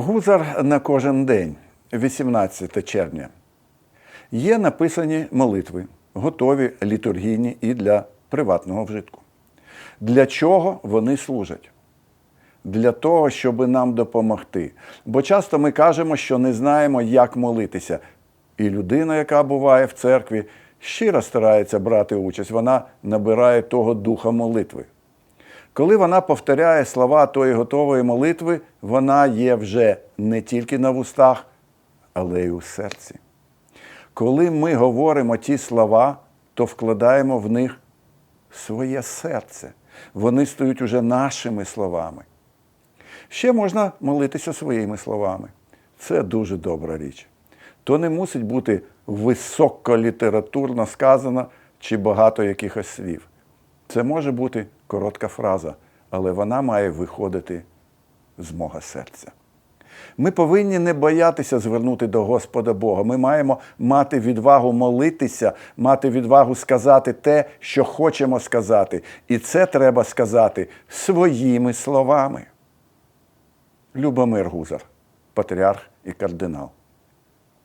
Гузар на кожен день, 18 червня. Є написані молитви, готові літургійні і для приватного вжитку. Для чого вони служать? Для того, щоб нам допомогти. Бо часто ми кажемо, що не знаємо, як молитися. І людина, яка буває в церкві, щиро старається брати участь, вона набирає того духа молитви. Коли вона повторяє слова тої готової молитви, вона є вже не тільки на вустах, але й у серці. Коли ми говоримо ті слова, то вкладаємо в них своє серце. Вони стають уже нашими словами. Ще можна молитися своїми словами. Це дуже добра річ. То не мусить бути високолітературно сказано чи багато якихось слів. Це може бути коротка фраза, але вона має виходити з мого серця. Ми повинні не боятися звернути до Господа Бога. Ми маємо мати відвагу молитися, мати відвагу сказати те, що хочемо сказати. І це треба сказати своїми словами. Любомир Гузар, патріарх і кардинал.